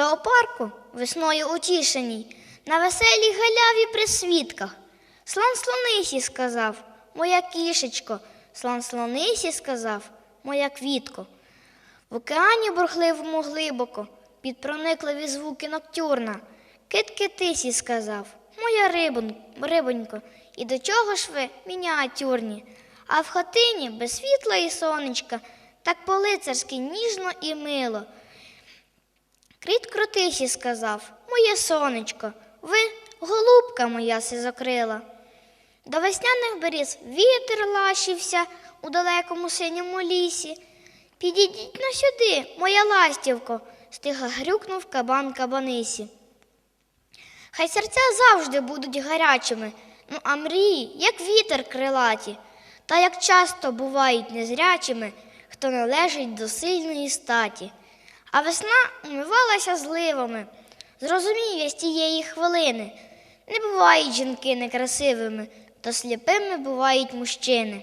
Зоопарку весною утішеній, на веселій галяві при свідках. Слон слонисі сказав, моя кішечко, слон слонисі сказав, моя квітко. В океані бурхливому глибоко, під проникливі звуки ноктюрна. Кит китисі сказав, моя рибон, рибонько, і до чого ж ви мініатюрні? А в хатині без світла і сонечка, так по-лицарськи ніжно і мило. Кріт крутисі сказав, моє сонечко, ви голубка моя сизокрила. До весняних беріз вітер лащився у далекому синьому лісі. Підійдіть на сюди, моя ластівко, стиха грюкнув кабан кабанисі. Хай серця завжди будуть гарячими, ну а мрії, як вітер крилаті, та як часто бувають незрячими, хто належить до сильної статі. А весна умивалася зливами. Зрозумів я з тієї хвилини. Не бувають жінки некрасивими, то сліпими бувають мужчини.